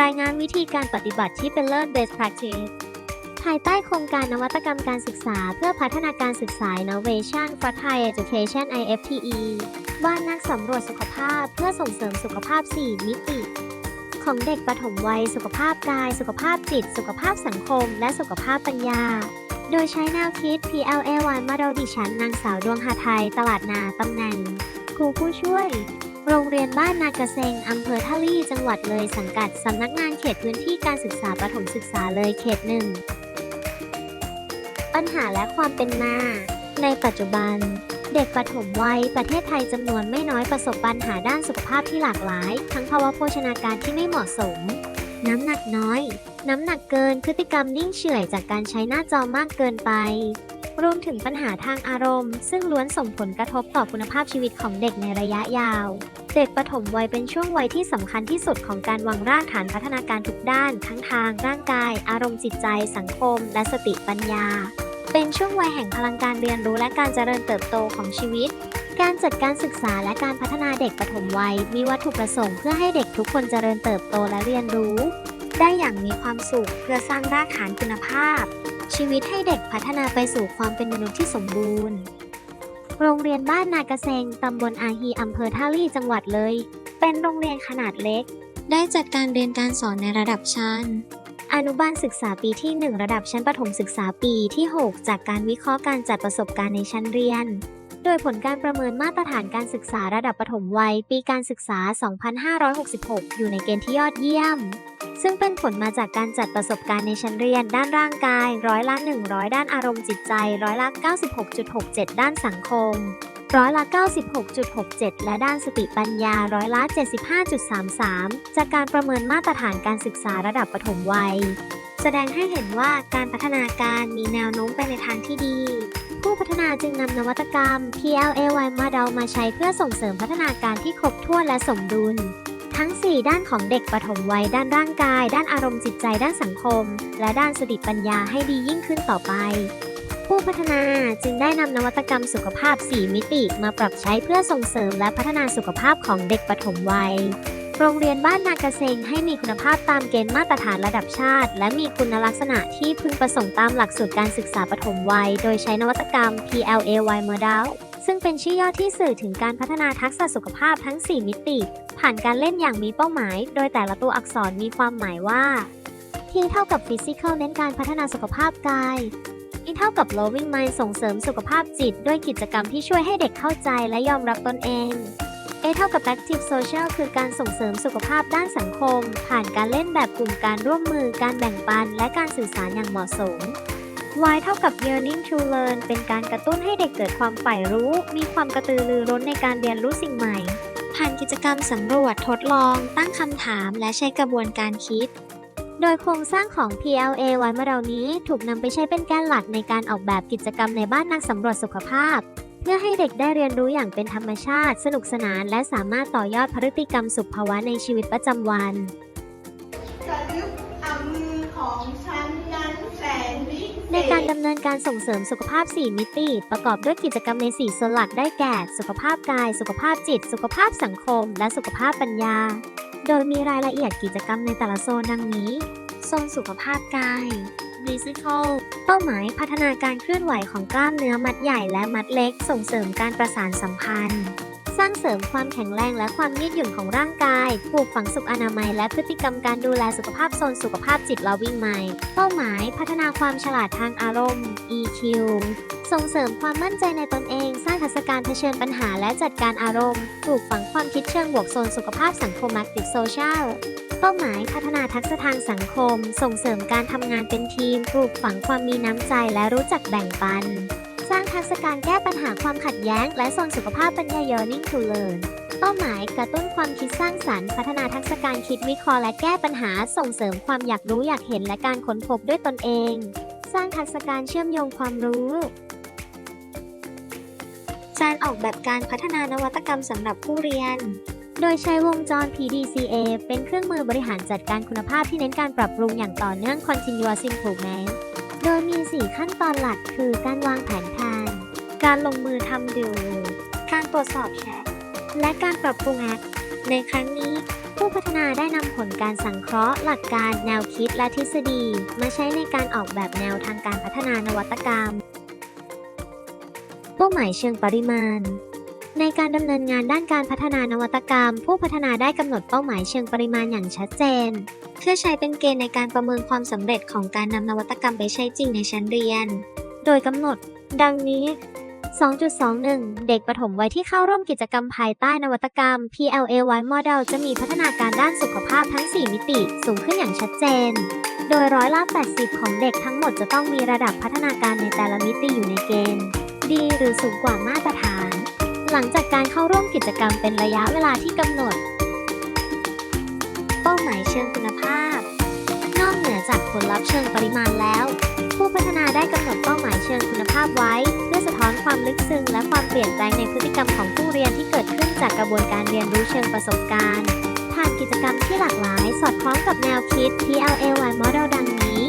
รายงานวิธีการปฏิบัติที่เป็นเลิศ best practice ภายใต้โครงการนวัตกรรมการศึกษา เพื่อพัฒนาการศึกษา Innovation for Thai Education IFTE ว่านักสำรวจสุขภาพเพื่อส่งเสริมสุขภาพ 4 มิติ ของเด็กปฐมวัย สุขภาพกาย สุขภาพจิต สุขภาพสังคม และสุขภาพปัญญา โดยใช้แนวคิด PLA1 มาโดยดิฉันนางสาวดวงหาไทย ตลาดนาตำแหน่งครูผู้ช่วย โรงเรียนบ้านนากระเซงอำเภอท่าลี่ จังหวัดเลยสังกัดสำนักงานเขตพื้นที่การศึกษาประถมศึกษาเลยเขตหนึ่ง ปัญหาและความเป็นมา ในปัจจุบัน เด็กปฐมวัยประเทศไทยจำนวนไม่น้อยประสบปัญหาด้านสุขภาพที่หลากหลาย ทั้งภาวะโภชนาการที่ไม่เหมาะสม น้ำหนักน้อย น้ำหนักเกินพฤติกรรมนิ่งเฉื่อยจากการใช้หน้าจอมากเกินไป รวมถึงปัญหาทางอารมณ์ ซึ่งล้วนส่งผลกระทบต่อคุณภาพชีวิตของเด็กในระยะยาว เด็กปฐมวัยเป็นช่วงวัยที่สำคัญที่สุดของการวางรากฐานพัฒนาการทุกด้าน ทั้งทางร่างกาย อารมณ์จิตใจ สังคม และสติปัญญา เป็นช่วงวัยแห่งพลังการเรียนรู้และการเจริญเติบโตของชีวิตการจัดการศึกษาและการพัฒนาเด็กปฐมวัย มีวัตถุประสงค์เพื่อให้เด็กทุกคนเจริญเติบโตและเรียนรู้ ได้อย่างมีความสุขเพื่อสร้างรากฐานคุณภาพ ชีวิตให้เด็กพัฒนาไปสู่ความเป็นมนุษย์ที่สมบูรณ์ โรงเรียนบ้านนากระเซงตำบลอาฮีอำเภอท่าลี่จังหวัดเลย เป็นโรงเรียนขนาดเล็ก ได้จัดการเรียนการสอนในระดับชั้น อนุบาลศึกษาปีที่ 1 ระดับชั้นประถมศึกษาปีที่ 6 จากการวิเคราะห์การจัดประสบการณ์ในชั้นเรียน โดยผลการประเมินมาตรฐานการศึกษาระดับประถมวัย ปีการศึกษา 2566 อยู่ในเกณฑ์ที่ยอดเยี่ยม ซึ่งเป็นผลมาจากการจัดประสบการณ์ในชั้นเรียน ด้านร่างกาย ร้อยละ 100 ด้านอารมณ์จิตใจ ร้อยละ 96.67 ด้านสังคม ร้อยละ 96.67 และด้านสติปัญญาร้อยละ 75.33 จากการประเมินมาตรฐานการศึกษาระดับประถมวัย แสดงให้เห็นว่าการพัฒนาการมีแนวโน้มไปในทางที่ดี ผู้พัฒนาจึงนำนวัตกรรม PLAY Model มาใช้เพื่อส่งเสริมพัฒนาการที่ครบถ้วนและสมดุล ทั้ง 4 ด้านของเด็กปฐมวัย ด้านร่างกาย ด้านอารมณ์จิตใจ ด้านสังคม และด้านสติปัญญาให้ดียิ่งขึ้นต่อไป ผู้พัฒนาจึงได้นำนวัตกรรมสุขภาพ 4 มิติมาปรับใช้เพื่อส่งเสริมและพัฒนาสุขภาพของเด็กปฐมวัย โรงเรียนบ้านนากระเซงให้มีคุณภาพตามเกณฑ์มาตรฐานระดับชาติ และมีคุณลักษณะที่พึงประสงค์ตามหลักสูตรการศึกษาปฐมวัย โดยใช้นวัตกรรม PLAY Model ซึ่งเป็นชื่อย่อที่สื่อถึงการพัฒนาทักษะสุขภาพทั้ง 4 มิติ ผ่านการเล่นอย่างมีเป้าหมาย โดยแต่ละตัวอักษรมีความหมายว่า T เท่ากับ Physical เน้นการพัฒนาสุขภาพกาย E เท่ากับ Loving Mind ส่งเสริมสุขภาพจิต ด้วยกิจกรรมที่ช่วยให้เด็กเข้าใจและยอมรับตนเอง A เท่ากับ Active Social คือการส่งเสริมสุขภาพด้านสังคม ผ่านการเล่นแบบกลุ่มการร่วมมือ การแบ่งปัน และการสื่อสารอย่างเหมาะสม Y เท่ากับ Yearning to Learn เป็นการกระตุ้นให้เด็กเกิดความใฝ่รู้ มีความกระตือรือร้นในการเรียนรู้สิ่งใหม่ ผ่านกิจกรรมสำรวจทดลอง ตั้งคำถาม และใช้กระบวนการคิด โดยโครงสร้างของ PLA ไว้มาเรานี้ถูกนำไปใช้เป็นแกนหลักในการออกแบบกิจกรรมในบ้านนักสำรวจสุขภาพ เพื่อให้เด็กได้เรียนรู้อย่างเป็นธรรมชาติ สนุกสนาน และสามารถต่อยอดพฤติกรรมสุขภาวะในชีวิตประจำวันสลึกเอามือของฉันนั้นแสนวิเศษในการดำเนินการส่งเสริมสุขภาพ 4 มิติ ประกอบด้วยกิจกรรมใน 4 ส่วนหลักได้แก่ สุขภาพกาย สุขภาพจิต สุขภาพสังคม และสุขภาพปัญญา โดยมีรายละเอียดกิจกรรมในแต่ละโซนดังนี้ โซนสุขภาพกาย Physical เป้าหมายพัฒนาการเคลื่อนไหวของกล้ามเนื้อมัดใหญ่และมัดเล็ก ส่งเสริมการประสานสัมพันธ์ ร้างเสริมความแข็งแรงและความยืดหยุ่นของร่างกาย ปลูกฝังสุขอนามัย และพฤติกรรมการดูแลสุขภาพโซนสุขภาพจิตและวิ่งใหม่เป้าหมายพัฒนาความฉลาดทางอารมณ์ EQ ส่งเสริมความมั่นใจในตนเอง สร้างทักษะการเผชิญปัญหาและจัดการอารมณ์ปลูกฝังความคิดเชิงบวกโซนสุขภาพสังคม Active Social เป้าหมายพัฒนาทักษะทางสังคม ส่งเสริมการทำงานเป็นทีม ปลูกฝังความมีน้ำใจและรู้จักแบ่งปัน สร้างทักษะการแก้ปัญหาความขัดแย้ง และโซนสุขภาพปัญญา Yearning to Learn เป้าหมายกระตุ้นความคิดสร้างสรรค์ พัฒนาทักษะการคิดวิเคราะห์และแก้ปัญหาส่งเสริมความอยากรู้อยากเห็นและการค้นพบด้วยตนเอง สร้างทักษะการเชื่อมโยงความรู้การออกแบบการพัฒนานวัตกรรมสำหรับผู้เรียน โดยใช้วงจร PDCA เป็นเครื่องมือ บริหารจัดการคุณภาพที่เน้นการปรับปรุงอย่างต่อเนื่อง Continuous Improvement โดยมี 4 ขั้นตอนหลักคือการวางแผนการ การลงมือทำดูการตรวจสอบแชท และการปรับปรุงแอคในครั้งนี้ผู้พัฒนาได้นำผลการสังเคราะห์ หลักการ แนวคิดและทฤษฎี มาใช้ในการออกแบบแนวทางการพัฒนานวัตกรรม เป้าหมายเชิงปริมาณ ในการดำเนินงานด้านการพัฒนานวัตกรรม ผู้พัฒนาได้กำหนดเป้าหมายเชิงปริมาณอย่างชัดเจน เพื่อใช้เป็นเกณฑ์ในการประเมินความสำเร็จของการนำนวัตกรรมไปใช้จริงในชั้นเรียน โดยกำหนด ดังนี้ 2.21 เด็กปฐมวัยที่เข้าร่วมกิจกรรมภายใต้นวัตกรรม PLAY Model จะมีพัฒนาการด้านสุขภาพทั้ง 4 มิติสูงขึ้นอย่างชัดเจน โดยร้อยละ80 ของเด็กทั้งหมดจะต้องมีระดับพัฒนาการในแต่ละมิติอยู่ในเกณฑ์ ดีหรือสูงกว่ามาตรฐาน หลังจากการเข้าร่วมกิจกรรมเป็นระยะเวลาที่กำหนด เป้าหมายเชิงคุณภาพ นอกเหนือจากผลลัพธ์เชิงปริมาณแล้ว ผู้พัฒนาได้กำหนดเป้าหมายเชิงคุณภาพไว้ เพื่อสะท้อนความลึกซึ้งและความเปลี่ยนแปลงในพฤติกรรมของผู้เรียนที่เกิดขึ้นจากกระบวนการเรียนรู้เชิงประสบการณ์ผ่านกิจกรรมที่หลากหลาย สอดคล้องกับแนวคิด PLAY Model ดังนี้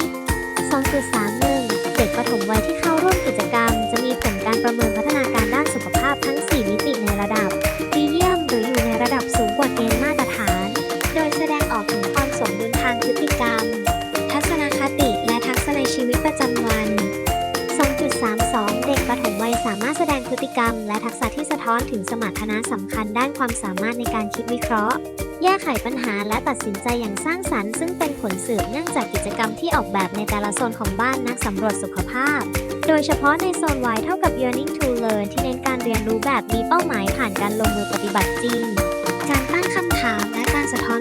2.31 เด็กปฐมวัยที่เข้าร่วมกิจกรรม จะมีผลการประเมิน ติกรรม ทัศนคติและทักษะในชีวิตประจำวัน 2.32 เด็กปฐมวัยสามารถแสดงพฤติกรรม และทักษะที่สะท้อนถึงสมรรถนะสำคัญด้านความสามารถในการคิดวิเคราะห์ แก้ไขปัญหาและตัดสินใจอย่างสร้างสรรค์ ซึ่งเป็นผลสืบเนื่องจากกิจกรรมที่ออกแบบในแต่ละโซนของบ้านนักสำรวจสุขภาพ โดยเฉพาะในโซน Y เท่ากับ Yearning to Learn ที่เน้นการเรียนรู้แบบมีเป้าหมายผ่านการลงมือปฏิบัติจริง การตั้งคำถามและการสะท้อน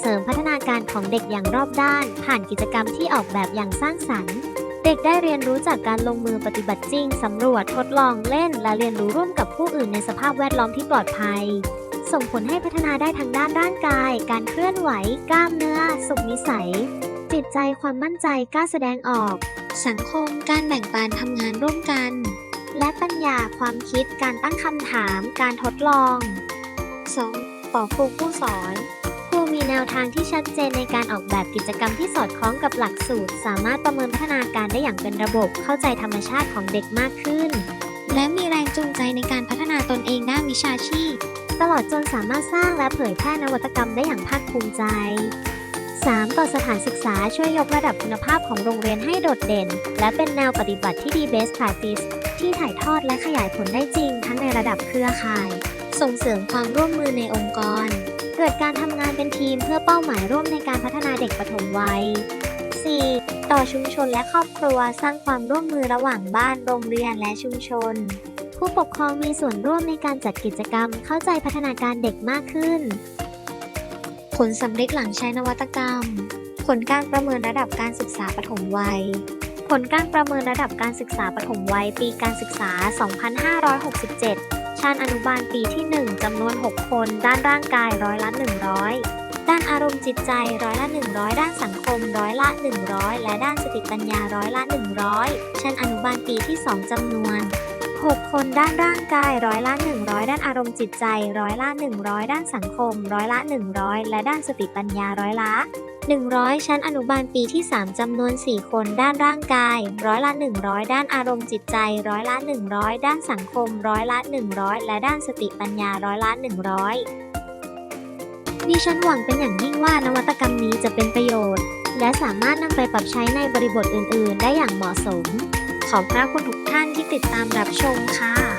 เสริมพัฒนาการของเด็กอย่างรอบด้าน ผ่านกิจกรรมที่ออกแบบอย่างสร้างสรรค์ เด็กได้เรียนรู้จากการลงมือปฏิบัติจริง สำรวจทดลองเล่น และเรียนรู้ร่วมกับผู้อื่นในสภาพแวดล้อมที่ปลอดภัย ส่งผลให้พัฒนาได้ทั้งด้านร่างกาย การเคลื่อนไหว กล้ามเนื้อ สุขนิสัย จิตใจความมั่นใจกล้าแสดงออก สังคม การแบ่งปันทำงานร่วมกัน และปัญญาความคิด การตั้งคำถาม การทดลอง 2. ต่อครูผู้สอน รูมีแนวทางที่ชัดเจนในการออกแบบกิจกรรมที่สอดคล้องกับหลักสูตร สามารถประเมินพัฒนาการได้อย่างเป็นระบบ เข้าใจธรรมชาติของเด็กมากขึ้น และมีแรงจูงใจในการพัฒนาตนเองด้านวิชาชีพ ตลอดจนสามารถสร้างและเผยแพร่นวัตกรรมได้อย่างภาคภูมิใจ 3. ต่อสถานศึกษาช่วยยกระดับคุณภาพของโรงเรียนให้โดดเด่น และเป็นแนวปฏิบัติที่ดี best practice ที่ถ่ายทอดและขยายผลได้จริง ทั้งในระดับเครือข่าย ส่งเสริมความร่วมมือในองค์กร เกิดการทำงานเป็นทีมเพื่อเป้าหมายร่วมในการพัฒนาเด็กปฐมวัย 4. ต่อชุมชนและครอบครัวสร้างความร่วมมือระหว่างบ้านโรงเรียนและชุมชน ผู้ปกครองมีส่วนร่วมในการจัดกิจกรรมเข้าใจพัฒนาการเด็กมากขึ้น ผลสำเร็จหลังใช้นวัตกรรม ผลการประเมินระดับการศึกษาปฐมวัย ผลการประเมินระดับการศึกษาปฐมวัย ปีการศึกษา 2567 ชั้นอนุบาลปีที่ 1 จำนวน 6 คน ด้านร่างกายร้อยละ 100 ด้านอารมณ์จิตใจร้อยละ 100 ด้านสังคมร้อยละ 100 และด้านสติปัญญาร้อยละ 100 ชั้นอนุบาลปีที่ 2 จำนวน 6 คนด้านร่างกายร้อยละ 100 ด้านอารมณ์จิตใจร้อยละ 100 ด้านสังคมร้อยละ 100 และด้านสติปัญญาร้อยละ 100 ชั้นอนุบาลปีที่ 3 จำนวน 4 คนด้านร่างกาย ร้อยละ 100 ด้านอารมณ์จิตใจ ร้อยละ 100 ด้านสังคม ร้อยละ 100 และด้านสติปัญญาร้อยละ 100 ดิฉันหวังเป็นอย่างยิ่งว่านวัตกรรมนี้จะเป็นประโยชน์ และสามารถนำไปปรับใช้ในบริบทอื่น ๆ ได้อย่างเหมาะสม ขอบพระคุณทุกท่านที่ติดตามรับชมค่ะ